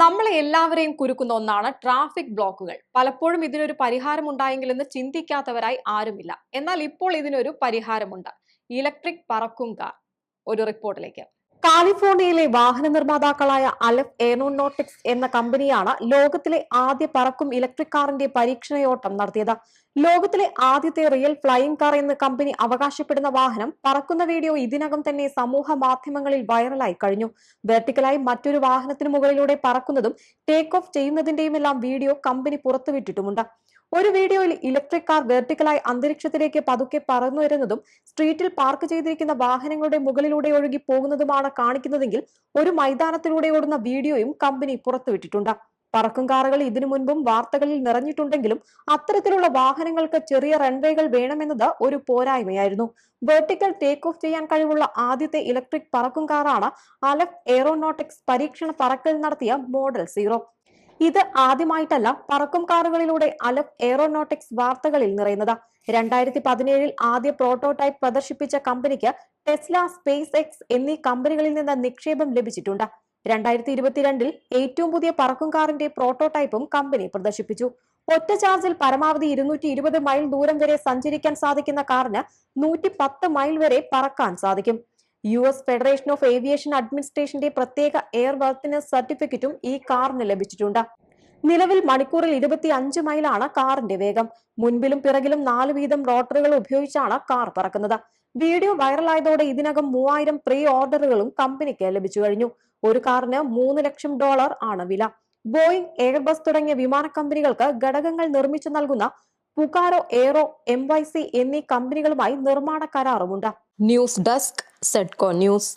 നമ്മളെ എല്ലാവരെയും കുരുക്കുന്ന ഒന്നാണ് ട്രാഫിക് ബ്ലോക്കുകൾ. പലപ്പോഴും ഇതിനൊരു പരിഹാരം ഉണ്ടായെങ്കിലെന്ന് ചിന്തിക്കാത്തവരായി ആരുമില്ല. എന്നാൽ ഇപ്പോൾ ഇതിനൊരു പരിഹാരമുണ്ട്. ഇലക്ട്രിക് പറക്കും കാർ. ഒരു റിപ്പോർട്ടിലേക്ക്. കാലിഫോർണിയയിലെ വാഹന നിർമ്മാതാക്കളായ അലഫ് എയറോനോട്ടിക്സ് എന്ന കമ്പനിയാണ് ലോകത്തിലെ ആദ്യ പറക്കും ഇലക്ട്രിക് കാറിന്റെ പരീക്ഷണയോട്ടം നടത്തിയത്. ലോകത്തിലെ ആദ്യത്തെ റിയൽ ഫ്ലൈയിങ് കാർ എന്ന് കമ്പനി അവകാശപ്പെടുന്ന വാഹനം പറക്കുന്ന വീഡിയോ ഇതിനകം തന്നെ സമൂഹ മാധ്യമങ്ങളിൽ വൈറലായി കഴിഞ്ഞു. വെർട്ടിക്കലായി മറ്റൊരു വാഹനത്തിന് മുകളിലൂടെ പറക്കുന്നതും ടേക്ക് ഓഫ് ചെയ്യുന്നതിന്റെയും എല്ലാം വീഡിയോ കമ്പനി പുറത്തുവിട്ടിട്ടുമുണ്ട്. ഒരു വീഡിയോയിൽ ഇലക്ട്രിക് കാർ വെർട്ടിക്കലായി അന്തരീക്ഷത്തിലേക്ക് പതുക്കെ പറന്നു വരുന്നതും സ്ട്രീറ്റിൽ പാർക്ക് ചെയ്തിരിക്കുന്ന വാഹനങ്ങളുടെ മുകളിലൂടെ ഒഴുകി പോകുന്നതുമാണ് കാണിക്കുന്നതെങ്കിൽ ഒരു മൈതാനത്തിലൂടെ ഓടുന്ന വീഡിയോയും കമ്പനി പുറത്തുവിട്ടിട്ടുണ്ട്. പറക്കും കാറുകൾ ഇതിനു മുൻപും വാർത്തകളിൽ നിറഞ്ഞിട്ടുണ്ടെങ്കിലും അത്തരത്തിലുള്ള വാഹനങ്ങൾക്ക് ചെറിയ റൺവേകൾ വേണമെന്നത് ഒരു പോരായ്മയായിരുന്നു. വെർട്ടിക്കൽ ടേക്ക് ഓഫ് ചെയ്യാൻ കഴിവുള്ള ആദ്യത്തെ ഇലക്ട്രിക് പറക്കും കാറാണ് അലഫ് എയറോനോട്ടിക്സ് പരീക്ഷണ പറക്കൽ നടത്തിയ മോഡൽ സീറോ ഇത് ആദ്യമായിട്ടല്ല പറക്കും കാറുകളിലൂടെ അലഫ് എയറോനോട്ടിക്സ് വാർത്തകളിൽ നിറയുന്നത്. രണ്ടായിരത്തി പതിനേഴിൽ ആദ്യ പ്രോട്ടോടൈപ്പ് പ്രദർശിപ്പിച്ച കമ്പനിക്ക് ടെസ്ല സ്പേസ് എക്സ് എന്നീ കമ്പനികളിൽ നിന്ന് നിക്ഷേപം ലഭിച്ചിട്ടുണ്ട്. രണ്ടായിരത്തി ഇരുപത്തിരണ്ടിൽ ഏറ്റവും പുതിയ പറക്കും കാറിന്റെ പ്രോട്ടോടൈപ്പും കമ്പനി പ്രദർശിപ്പിച്ചു. ഒറ്റ ചാർജിൽ പരമാവധി ഇരുന്നൂറ്റി ഇരുപത് മൈൽ ദൂരം വരെ സഞ്ചരിക്കാൻ സാധിക്കുന്ന കാറിന് നൂറ്റി പത്ത് മൈൽ വരെ പറക്കാൻ സാധിക്കും. U S federation of aviation അഡ്മിനിസ്ട്രേഷന്റെ പ്രത്യേക എയർ വർത്തിന് സർട്ടിഫിക്കറ്റും ഈ കാറിന് ലഭിച്ചിട്ടുണ്ട്. നിലവിൽ മണിക്കൂറിൽ ഇരുപത്തി അഞ്ച് മൈലാണ് കാറിന്റെ വേഗം. മുൻപിലും പിറകിലും നാല് വീതം റോട്ടറുകൾ ഉപയോഗിച്ചാണ് കാർ പറക്കുന്നത്. വീഡിയോ വൈറലായതോടെ ഇതിനകം മൂവായിരം പ്രീ ഓർഡറുകളും കമ്പനിക്ക് ലഭിച്ചു കഴിഞ്ഞു. ഒരു കാറിന് മൂന്ന് ലക്ഷം ഡോളർ ആണ് വില. ബോയിങ് എയർബസ് തുടങ്ങിയ വിമാന കമ്പനികൾക്ക് ഘടകങ്ങൾ നിർമ്മിച്ചു നൽകുന്ന പുകാരോ എയറോ എം എന്നീ കമ്പനികളുമായി നിർമ്മാണ കരാറുമുണ്ട്. News desk Sedco news